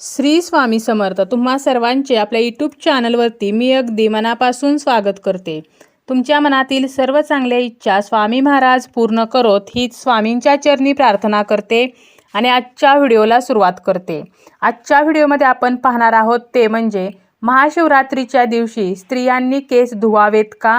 श्री स्वामी समर्थ तुम्हा सर्वांचे आपल्या यूट्यूब चॅनलवरती मी अगदी मनापासून स्वागत करते. तुमच्या मनातील सर्व चांगल्या इच्छा स्वामी महाराज पूर्ण करोत हीच स्वामींच्या चरणी प्रार्थना करते आणि आजच्या व्हिडिओला सुरुवात करते. आजच्या व्हिडिओमध्ये आपण पाहणार आहोत ते म्हणजे महाशिवरात्रीच्या दिवशी स्त्रियांनी केस धुवावेत का?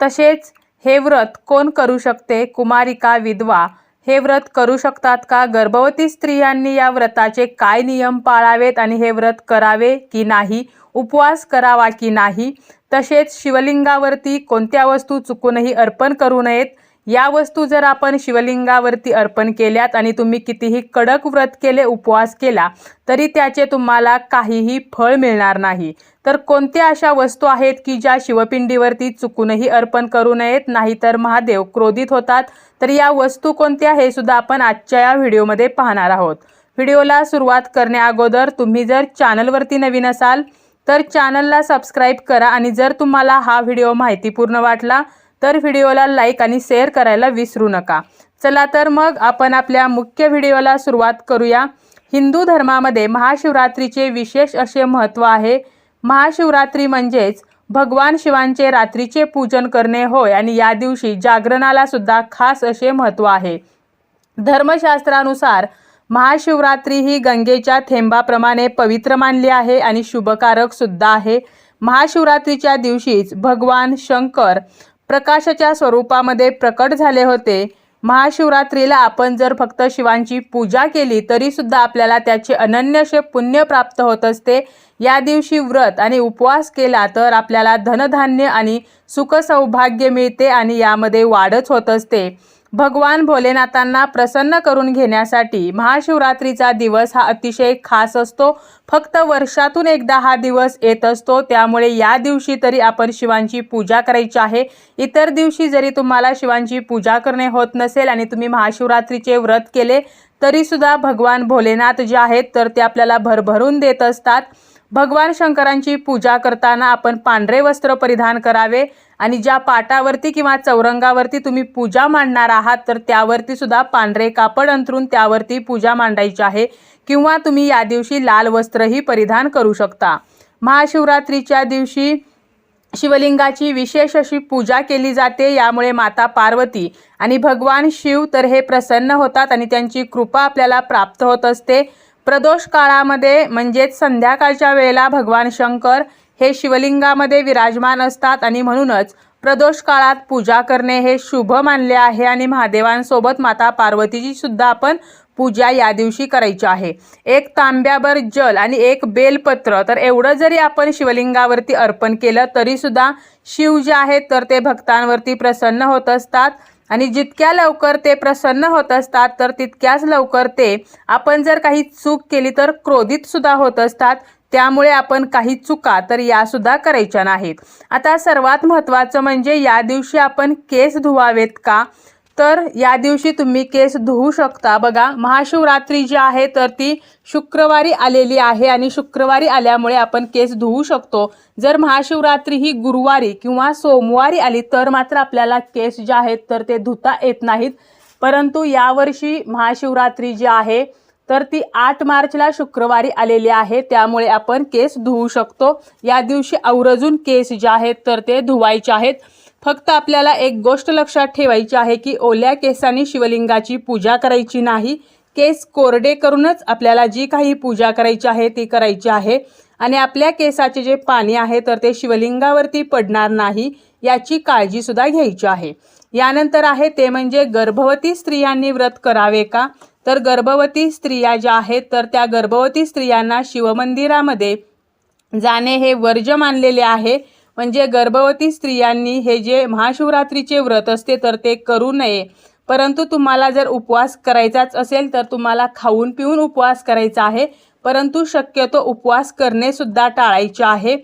तसेच हे व्रत कोण करू शकते? कुमारिका विधवा हे व्रत करू शकतात का? गर्भवती स्त्रियांनी या व्रताचे काय नियम पाळावेत आणि हे व्रत करावे की नाही? उपवास करावा की नाही? तसेच शिवलिंगावरती कोणत्या वस्तू चुकूनही अर्पण करू नयेत? या वस्तू जर आपण शिवलिंगावरती अर्पण केल्यात आणि तुम्ही कितीही कडक व्रत केले उपवास केला तरी त्याचे तुम्हाला काहीही फळ मिळणार नाही. तर कोणत्या अशा वस्तू आहेत की ज्या शिवपिंडीवरती चुकूनही अर्पण करू नयेत? नाहीतर महादेव क्रोधित होतात. तर या वस्तू कोणत्या हे सुद्धा आपण आजच्या या व्हिडिओमध्ये पाहणार आहोत. व्हिडिओला सुरुवात करण्याअगोदर तुम्ही जर चॅनलवरती नवीन असाल तर चॅनलला सबस्क्राईब करा आणि जर तुम्हाला हा व्हिडिओ माहितीपूर्ण वाटला तर व्हिडिओला लाईक आणि शेअर करायला विसरू नका. चला तर मग आपण आपल्या मुख्य व्हिडिओला सुरुवात करूया. हिंदू धर्मामध्ये महाशिवरात्रीचे विशेष असे महत्त्व आहे. महाशिवरात्री म्हणजेच भगवान शिवांचे रात्रीचे पूजन करणे होय आणि या दिवशी जागरणाला सुद्धा खास असे महत्त्व आहे. धर्मशास्त्रानुसार महाशिवरात्री ही गंगेच्या थेंबाप्रमाणे पवित्र मानली आहे आणि शुभकारक सुद्धा आहे. महाशिवरात्रीच्या दिवशीच भगवान शंकर प्रकाशाच्या स्वरूपामध्ये प्रकट झाले होते. महाशिवरात्रीला आपण जर फक्त शिवांची पूजा केली तरीसुद्धा आपल्याला त्याचे अनन्यशे पुण्य प्राप्त होत असते. या दिवशी व्रत आणि उपवास केला तर आपल्याला धनधान्य आणि सुख सौभाग्य मिळते आणि यामध्ये वाढच होत असते. भगवान भोलेनाथांना प्रसन्न करून घेण्यासाठी महाशिवरात्रीचा दिवस हा अतिशय खास असतो. फक्त वर्षातून एकदा हा दिवस येत असतो. त्यामुळे या दिवशी तरी आपण शिवांची पूजा करायची आहे. इतर दिवशी जरी तुम्हाला शिवांची पूजा करणे होत नसेल आणि तुम्ही महाशिवरात्रीचे व्रत केले तरीसुद्धा भगवान भोलेनाथ जे आहेत तर ते आपल्याला भरभरून देत असतात. भगवान शंकरांची पूजा करताना आपण पांढरे वस्त्र परिधान करावे. आणि ज्या पाटावरती किंवा चौरंगावरती तुम्ही पूजा मांडणार आहात तर त्यावरती सुद्धा पांढरे कापड अंतरून त्यावरती पूजा मांडायची आहे किंवा तुम्ही या दिवशी लाल वस्त्रही परिधान करू शकता. महाशिवरात्रीच्या दिवशी शिवलिंगाची विशेष अशी पूजा केली जाते यामुळे माता पार्वती आणि भगवान शिव तर हे प्रसन्न होतात आणि त्यांची कृपा आपल्याला प्राप्त होत असते. प्रदोष काळामध्ये म्हणजेच संध्याकाळच्या वेळेला भगवान शंकर हे शिवलिंगामध्ये विराजमान असतात आणि म्हणूनच प्रदोष काळात पूजा करणे हे शुभ मानले आहे आणि महादेवांसोबत माता पार्वतीची सुद्धा आपण पूजा या दिवशी करायची आहे. एक तांब्याभर जल आणि एक बेलपत्र तर एवढं जरी आपण शिवलिंगावरती अर्पण केलं तरीसुद्धा शिव जे आहेत तर ते भक्तांवरती प्रसन्न होत असतात. आणि जितक्या लवकर ते प्रसन्न होत असतात तर तितक्याच लवकर ते आपण जर काही चूक केली तर क्रोधित सुद्धा होत असतात. त्यामुळे आपण काही चुका तर या सुद्धा करायच्या नाहीत. आता सर्वात महत्त्वाचं म्हणजे या दिवशी आपण केस धुवावेत का? तर या दिवशी तुम्ही केस धुवू शकता. बघा महाशिवरात्री जी आहे तर ती शुक्रवारी आलेली आहे आणि शुक्रवारी आल्यामुळे आपण केस धुवू शकतो. जर महाशिवरात्री ही गुरुवारी किंवा सोमवारी आली तर मात्र आपल्याला केस जे आहेत तर ते धुता येत नाहीत. परंतु यावर्षी महाशिवरात्री जी आहे तर ती आठ मार्चला शुक्रवारी आलेली आहे. त्यामुळे आपण केस धुवू शकतो. या दिवशी आवर्जून केस जे आहेत तर ते धुवायचे आहेत. फक्त आपल्याला एक गोष्ट लक्षात ठेवायची आहे की ओल्या केसांनी शिवलिंगाची पूजा करायची नाही. केस कोरडे करूनच आपल्याला जी काही पूजा करायची आहे ती करायची आहे. आणि आपल्या केसाचे जे पाणी आहे तर ते शिवलिंगावरती पडणार नाही याची काळजीसुद्धा घ्यायची आहे. यानंतर आहे ते म्हणजे गर्भवती स्त्रियांनी व्रत करावे का? तर गर्भवती स्त्रिया ज्या आहेत तर त्या गर्भवती स्त्रियांना शिवमंदिरामध्ये जाणे हे वर्ज मानलेले आहे. म्हणजे गर्भवती स्त्रियांनी हे जे महाशिवरात्रीचे व्रत असते तर ते करू नये. परंतु तुम्हाला जर उपवास करायचाच असेल तर तुम्हाला खाऊन पिऊन उपवास करायचा आहे. परंतु शक्यतो उपवास करणेसुद्धा टाळायचे आहे.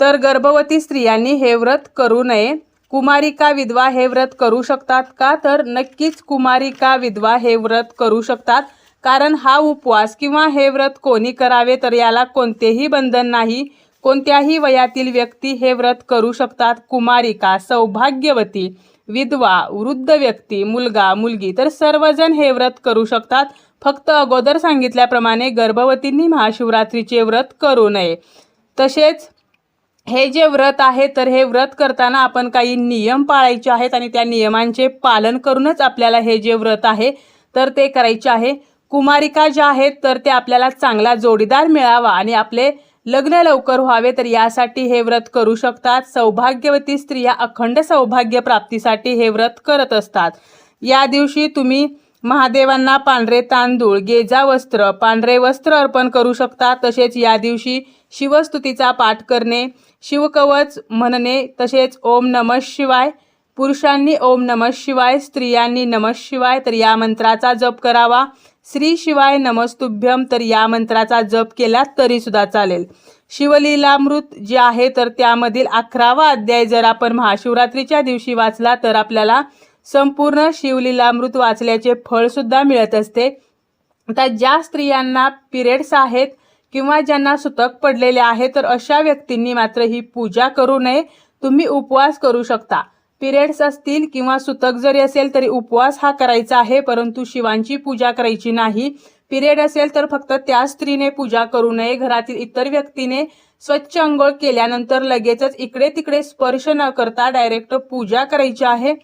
तर गर्भवती स्त्रियांनी हे व्रत करू नये. कुमारिका विधवा हे व्रत करू शकतात का? तर नक्कीच कुमारिका विधवा हे व्रत करू शकतात. कारण हा उपवास किंवा हे व्रत कोणी करावे तर याला कोणतेही बंधन नाही. कोणत्याही वयातील व्यक्ती हे व्रत करू शकतात. कुमारिका सौभाग्यवती विधवा वृद्ध व्यक्ती मुलगा मुलगी तर सर्वजण हे व्रत करू शकतात. फक्त अगोदर सांगितल्याप्रमाणे गर्भवतींनी महाशिवरात्रीचे व्रत करू नये. तसेच हे जे व्रत आहे तर हे व्रत करताना आपण काही नियम पाळायचे आहेत आणि त्या नियमांचे पालन करूनच आपल्याला हे जे व्रत आहे तर ते करायचे आहे. कुमारिका ज्या आहेत तर ते आपल्याला चांगला जोडीदार मिळावा आणि आपले लग्न लवकर व्हावे तर यासाठी हे व्रत करू शकतात. सौभाग्यवती स्त्रिया अखंड सौभाग्य प्राप्तीसाठी हे व्रत करत असतात. या दिवशी तुम्ही महादेवांना पांढरे तांदूळ गेजा वस्त्र पांढरे वस्त्र अर्पण करू शकता. तसेच या दिवशी शिवस्तुतीचा पाठ करणे शिवकवच म्हणणे तसेच ओम नमः शिवाय पुरुषांनी ओम नमः शिवाय स्त्रियांनी नमः शिवाय तर या मंत्राचा जप करावा. श्री शिवाय नमस्तुभ्यम तर या मंत्राचा जप केला तरी सुद्धा चालेल. शिवलीलामृत जे आहे तर त्यामधील अकरावा अध्याय जर आपण महाशिवरात्रीच्या दिवशी वाचला तर आपल्याला संपूर्ण शिवलीलामृत वाचल्याचे फळ सुद्धा मिळत असते. आता ज्या स्त्रियांना पिरियड्स आहेत किंवा ज्यांना सुतक पडलेले आहे तर अशा व्यक्तींनी मात्र ही पूजा करू नये. तुम्ही उपवास करू शकता. पिरियड्स असतील किंवा सुतक जरी असेल तरी उपवास हा करायचा आहे परंतु शिवांची पूजा करायची नाही. पिरियड असेल तर फक्त त्या स्त्रीने पूजा करू नये. घरातील इतर व्यक्तीने स्वच्छ अंघोळ केल्यानंतर लगेचच इकडे तिकडे स्पर्श न करता डायरेक्ट पूजा करायची आहे.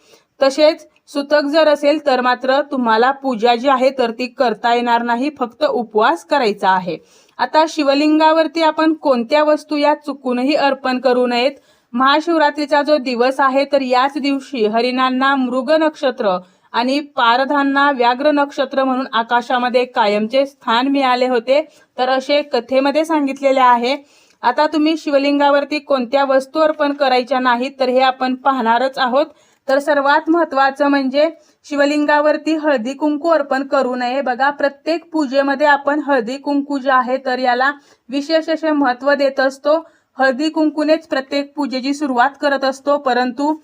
तसेच सुतक जर असेल तर मात्र तुम्हाला पूजा जी आहे तर ती करता येणार नाही. फक्त उपवास करायचा आहे. आता शिवलिंगावरती आपण कोणत्या वस्तू या चुकूनही अर्पण करू नयेत? महाशिवरात्रीचा जो दिवस आहे तर याच दिवशी हरिणांना मृग नक्षत्र आणि पारधांना व्याघ्र नक्षत्र म्हणून आकाशामध्ये कायमचे स्थान मिळाले होते. तर असे कथेमध्ये सांगितलेले आहे. आता तुम्ही शिवलिंगावरती कोणत्या वस्तू अर्पण करायच्या नाहीत तर हे आपण पाहणारच आहोत. तर सर्वात महत्वाचं म्हणजे शिवलिंगावरती हळदी कुंकू अर्पण करू नये. बघा प्रत्येक पूजेमध्ये आपण हळदी कुंकू जे आहे तर याला विशेष असे महत्त्व देत असतो. हळदी कुंकूनेच प्रत्येक पूजेची सुरुवात करत असतो परंतु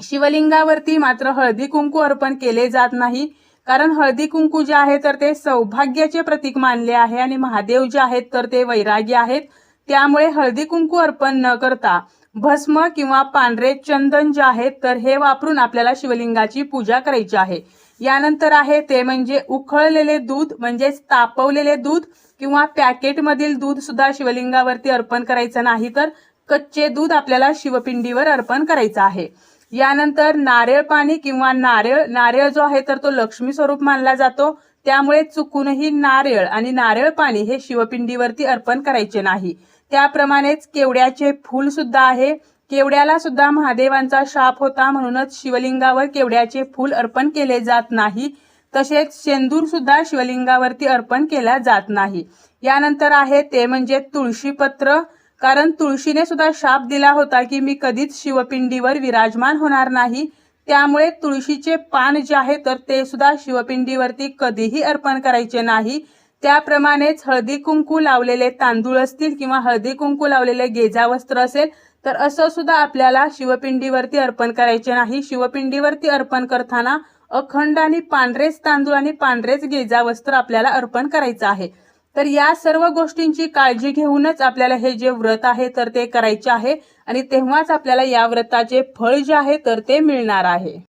शिवलिंगावरती मात्र हळदी कुंकू अर्पण केले जात नाही. कारण हळदी कुंकू जे आहे तर ते सौभाग्याचे प्रतीक मानले आहे आणि महादेव जे आहेत तर ते वैरागी आहेत. त्यामुळे हळदी कुंकू अर्पण न करता भस्म किंवा पांढरे चंदन जे आहेत तर हे वापरून आपल्याला शिवलिंगाची पूजा करायची आहे. यानंतर आहे ते म्हणजे उखळलेले दूध म्हणजेच तापवलेले दूध. किंवा पॅकेटमधील दूध सुद्धा शिवलिंगावरती अर्पण करायचं नाही तर कच्चे दूध आपल्याला शिवपिंडीवर अर्पण करायचं आहे. यानंतर नारळ पाणी किंवा नारळ नारळ जो आहे तर तो लक्ष्मी स्वरूप मानला जातो. त्यामुळे चुकूनही नारळ आणि नारळ पाणी हे शिवपिंडीवरती अर्पण करायचे नाही. त्याप्रमाणेच केवड्याचे फूल सुद्धा आहे. केवड्याला सुद्धा महादेवांचा शाप होता म्हणूनच शिवलिंगावर केवड्याचे फूल अर्पण केले जात नाही. तसेच शेंदूर सुद्धा शिवलिंगावरती अर्पण केला जात नाही. यानंतर आहे ते म्हणजे तुळशीपत्र कारण तुळशीने सुद्धा शाप दिला होता की मी कधीच शिवपिंडीवर विराजमान होणार नाही. त्यामुळे तुळशीचे पान जे आहे तर ते सुद्धा शिवपिंडीवरती कधीही अर्पण करायचे नाही. त्याप्रमाणेच हळदी कुंकू लावलेले तांदूळ असतील किंवा हळदी कुंकू लावलेले गेजा वस्त्र असेल तर असं सुद्धा आपल्याला शिवपिंडीवरती अर्पण करायचे नाही. शिवपिंडीवरती अर्पण करताना अखंड आणि पांढरेच तांदूळ आणि पांढरेच गेजा वस्त्र आपल्याला अर्पण करायचं आहे. तर या सर्व गोष्टींची काळजी घेऊनच आपल्याला हे जे व्रत आहे तर ते करायचे आहे आणि तेव्हाच आपल्याला या व्रताचे फळ जे आहे तर ते मिळणार आहे.